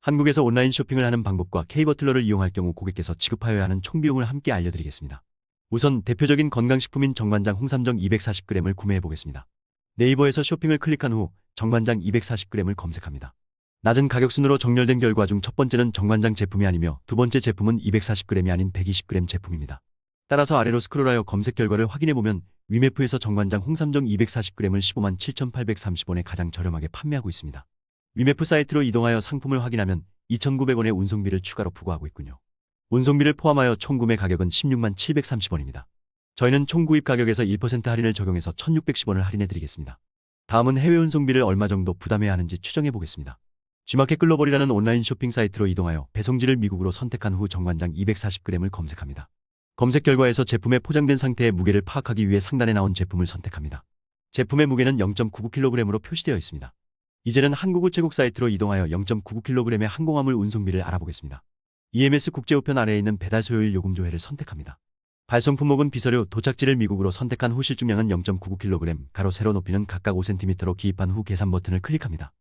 한국에서 온라인 쇼핑을 하는 방법과 K버틀러를 이용할 경우 고객께서 지급하여야 하는 총 비용을 함께 알려드리겠습니다. 우선 대표적인 건강식품인 정관장 홍삼정 240g을 구매해 보겠습니다. 네이버에서 쇼핑을 클릭한 후 정관장 240g을 검색합니다. 낮은 가격 순으로 정렬된 결과 중 첫 번째는 정관장 제품이 아니며 두 번째 제품은 240g이 아닌 120g 제품입니다. 따라서 아래로 스크롤하여 검색 결과를 확인해 보면 위메프에서 정관장 홍삼정 240g을 15만 7,830원에 가장 저렴하게 판매하고 있습니다. 위메프 사이트로 이동하여 상품을 확인하면 2,900원의 운송비를 추가로 부과하고 있군요. 운송비를 포함하여 총 구매 가격은 16만 730원입니다. 저희는 총 구입 가격에서 1% 할인을 적용해서 1,610원을 할인해 드리겠습니다. 다음은 해외 운송비를 얼마 정도 부담해야 하는지 추정해 보겠습니다. G마켓 글로벌이라는 온라인 쇼핑 사이트로 이동하여 배송지를 미국으로 선택한 후 정관장 240g을 검색합니다. 검색 결과에서 제품의 포장된 상태의 무게를 파악하기 위해 상단에 나온 제품을 선택합니다. 제품의 무게는 0.99kg으로 표시되어 있습니다. 이제는 한국 우체국 사이트로 이동하여 0.99kg의 항공화물 운송비를 알아보겠습니다. EMS 국제우편 아래에 있는 배달 소요일 요금 조회를 선택합니다. 발송 품목은 비서류, 도착지를 미국으로 선택한 후 실중량은 0.99kg, 가로 세로 높이는 각각 5cm로 기입한 후 계산 버튼을 클릭합니다.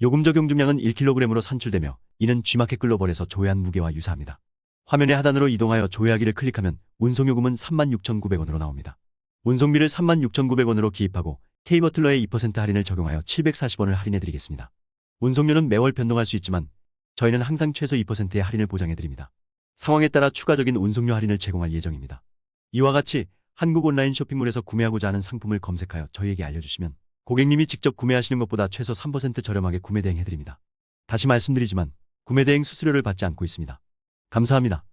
요금 적용 중량은 1kg으로 산출되며 이는 G마켓 글로벌에서 조회한 무게와 유사합니다. 화면의 하단으로 이동하여 조회하기를 클릭하면 운송요금은 36,900원으로 나옵니다. 운송비를 36,900원으로 기입하고 K버틀러의 2% 할인을 적용하여 740원을 할인해드리겠습니다. 운송료는 매월 변동할 수 있지만 저희는 항상 최소 2%의 할인을 보장해드립니다. 상황에 따라 추가적인 운송료 할인을 제공할 예정입니다. 이와 같이 한국 온라인 쇼핑몰에서 구매하고자 하는 상품을 검색하여 저희에게 알려주시면 고객님이 직접 구매하시는 것보다 최소 3% 저렴하게 구매 대행해드립니다. 다시 말씀드리지만 구매 대행 수수료를 받지 않고 있습니다. 감사합니다.